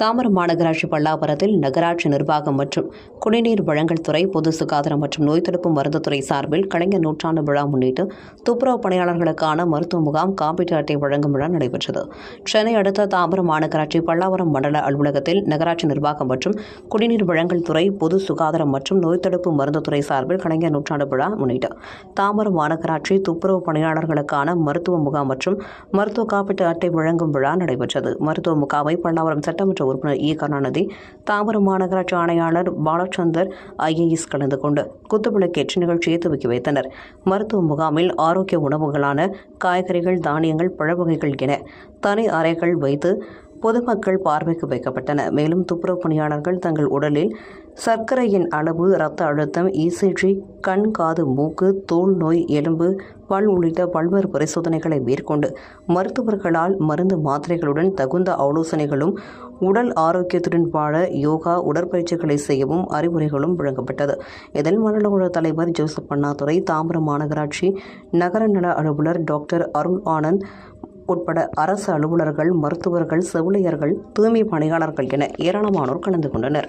தாமரம் மாநகராட்சி பல்லாவரத்தில் நகராட்சி நிர்வாகம் மற்றும் குடிநீர் வழங்கல் துறை பொது சுகாதாரம் மற்றும் நோய் தடுப்பு மருந்து துறை சார்பில் கலைஞர் நூற்றாண்டு விழா முன்னிட்டு துப்புரவு பணியாளர்களுக்கான மருத்துவ முகாம் காப்பீட்டு அட்டை வழங்கும் விழா நடைபெற்றது. சென்னை அடுத்த தாம்பரம் மாநகராட்சி பல்லாவரம் மண்டல அலுவலகத்தில் நகராட்சி நிர்வாகம் மற்றும் குடிநீர் வழங்கல் துறை பொது சுகாதாரம் மற்றும் நோய் தடுப்பு மருந்து துறை சார்பில் கலைஞர் நூற்றாண்டு விழா முன்னிட்டு தாம்பரம் மாநகராட்சி துப்புரவு பணியாளர்களுக்கான மருத்துவ முகாம் மற்றும் மருத்துவ காப்பீட்டு அட்டை வழங்கும் விழா நடைபெற்றது. மருத்துவ முகாமை பல்லாவரம் சட்டமன்ற உறுப்பினர் இ கருணாநிதி தாம்பரம் மாநகராட்சி ஆணையாளர் பாலச்சந்தர் ஐஏஎஸ் கலந்து கொண்டு குத்துவிளக்கேற்று நிகழ்ச்சியை துவக்கி வைத்தனர். மருத்துவ முகாமில் ஆரோக்கிய உணவுகளான காய்கறிகள் தானியங்கள் பழவகைகள் என தனி அறைகள் வைத்து பொதுமக்கள் பார்வைக்கு வைக்கப்பட்டன. மேலும் துப்புரவு பணியாளர்கள் தங்கள் உடலில் சர்க்கரையின் அளவு இரத்த அழுத்தம் இசிஜி கண் காது மூக்கு தோல் நோய் எலும்பு பல் உள்ளிட்ட பல்வேறு பரிசோதனைகளை மேற்கொண்டு மருத்துவர்களால் மருந்து மாத்திரைகளுடன் தகுந்த ஆலோசனைகளும் உடல் ஆரோக்கியத்துடன் வாழ யோகா உடற்பயிற்சிகளை செய்யவும் அறிவுரைகளும் வழங்கப்பட்டது. இதில் மண்டலகுழு தலைவர் ஜோசப் அண்ணாதுரை தாம்பரம் மாநகராட்சி நகர நல அலுவலர் டாக்டர் அருள் ஆனந்த் உட்பட அரசு அலுவலர்கள் மருத்துவர்கள் செவிலியர்கள் தூய்மை பணியாளர்கள் என ஏராளமானோர் கலந்து கொண்டனர்.